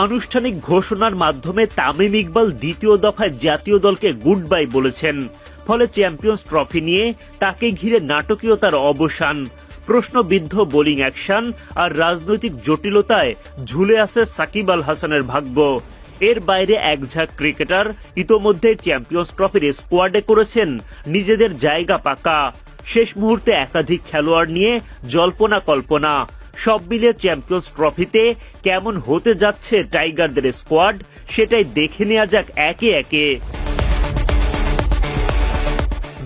আনুষ্ঠানিক ঘোষণার মাধ্যমে তামিম ইকবাল দ্বিতীয় দফায় জাতীয় দলকে গুড বাই বলেছেন। ফলে চ্যাম্পিয়ন্স ট্রফি নিয়ে তাকে ঘিরে নাটকীয়তার অবসান, প্রশ্নবিদ্ধ বোলিং অ্যাকশন আর রাজনৈতিক জটিলতায় ঝুলে আছে সাকিব আল হাসানের ভাগ্য। এর বাইরে একঝাঁক ক্রিকেটার ইতোমধ্যে চ্যাম্পিয়ন্স ট্রফির স্কোয়াডে করেছেন, নিজেদের জায়গা পাকা। শেষ মুহূর্তে একাধিক খেলোয়াড় নিয়ে জল্পনা কল্পনা। সব মিলিয়ে চ্যাম্পিয়ন্স ট্রফিতে কেমন হতে যাচ্ছে টাইগারদের স্কোয়াড সেটাই দেখে নেওয়া যাক একে একে।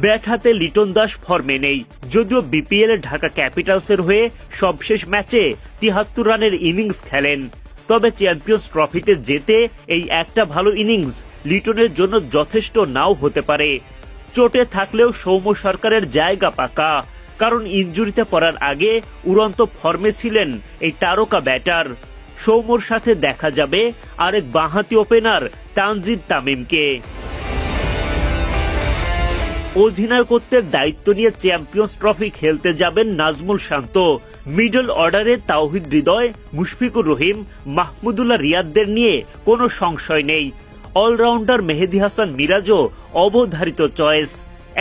ব্যাট হাতে লিটন দাস ফর্মে নেই। যদিও বিপিএল ঢাকা ক্যাপিটালসের হয়ে সবশেষ ম্যাচে তিহাত্তর রানের ইনিংস খেলেন। তবে চ্যাম্পিয়ন্স ট্রফিতে যেতে এই একটা ভালো ইনিংস লিটনের জন্য যথেষ্ট নাও হতে পারে। চোটে থাকলেও সৌম্য সরকারের জায়গা পাকা। কারণ ইঞ্জুরিতে পড়ার আগে উড়ন্ত ফর্মে ছিলেন এই তারকা ব্যাটার। সৌম্যর সাথে দেখা যাবে আরেক বাঁহাতি ওপেনার তানজিদ তামিমকে। অধিনায়কত্বের দায়িত্ব নিয়ে চ্যাম্পিয়ন্স ট্রফি খেলতে যাবেন নাজমুল শান্ত। মিডল অর্ডারে তাওহিদ হৃদয়, মুশফিকুর রহিম, মাহমুদুল্লাহ রিয়াদদের নিয়ে কোনো সংশয় নেই। অলরাউন্ডার মেহেদি হাসান মিরাজও অবধারিত চয়েস।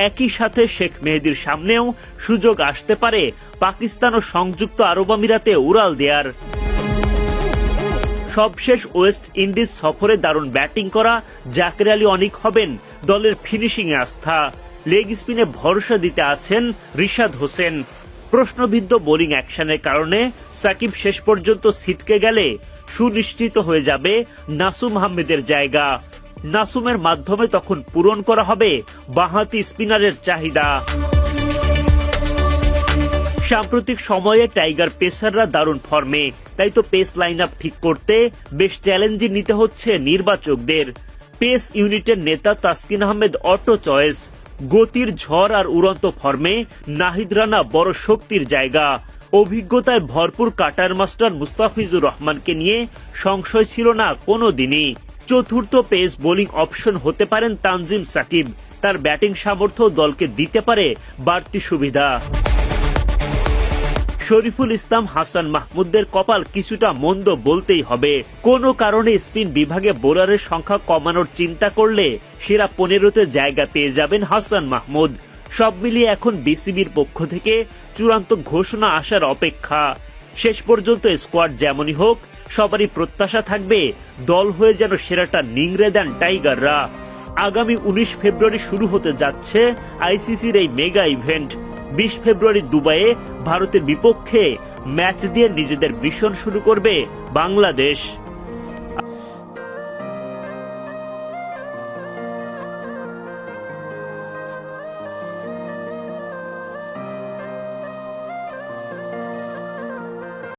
একই সাথে শেখ মেহেদির সামনেও সুযোগ আসতে পারে পাকিস্তান ও সংযুক্ত আরব আমিরাতে উড়াল দেয়ার। সবশেষ ওয়েস্ট ইন্ডিজ সফরে দারুণ ব্যাটিং করা জাকের আলী অনিক হবেন দলের ফিনিশিং আস্থা। লেগ স্পিনে ভরসা দিতে আছেন রিশাদ হোসেন। প্রশ্নবিদ্ধ বোলিং অ্যাকশনের কারণে সাকিব শেষ পর্যন্ত ছিটকে গেলে সুনিশ্চিত হয়ে যাবে নাসুম আহমেদের জায়গা। নাসুমের মাধ্যমে তখন পূরণ করা হবে বাঁহাতি স্পিনারের চাহিদা। সাম্প্রতিক সময়ে টাইগার পেসাররা দারুণ ফর্মে, তাই তো পেস লাইন আপ ঠিক করতে বেশ চ্যালেঞ্জিং নিতে হচ্ছে নির্বাচকদের। পেস ইউনিটের নেতা তাসকিন আহমেদ অটো চয়েস, গতির ঝড় আর উড়ন্ত ফর্মে নাহিদ রানা বড় শক্তির জায়গা। অভিজ্ঞতায় ভরপুর কাটার মাস্টার মুস্তাফিজুর রহমানকে নিয়ে সংশয় ছিল না কোনো দিনই চতুর্থ পেস বোলিং অপশন হতে পারেন তানজিম সাকিব। তার ব্যাটিং সামর্থ্য দলকে দিতে পারে বাড়তি সুবিধা। শরীফুল ইসলাম, হাসান মাহমুদদের কপাল কিছুটা মন্দ বলতেই হবে। কোনো কারণে স্পিন বিভাগে বোলারের সংখ্যা কমানোর চিন্তা করলে সেরা পনেরোতে জায়গা পেয়ে যাবেন হাসান মাহমুদ। সব মিলিয়ে এখন বিসিবির পক্ষ থেকে চূড়ান্ত ঘোষণা আসার অপেক্ষা। শেষ পর্যন্ত স্কোয়াড যেমনই হোক, সবারই প্রত্যাশা থাকবে দল হয়ে যেন সেরাটা নিংড়ে দেন টাইগাররা। আগামী উনিশ ফেব্রুয়ারি শুরু হতে যাচ্ছে আইসিসির এই মেগা ইভেন্ট। বিশ ফেব্রুয়ারি দুবাইয়ে ভারতের বিপক্ষে ম্যাচ দিয়ে নিজেদের মিশন শুরু করবে বাংলাদেশ।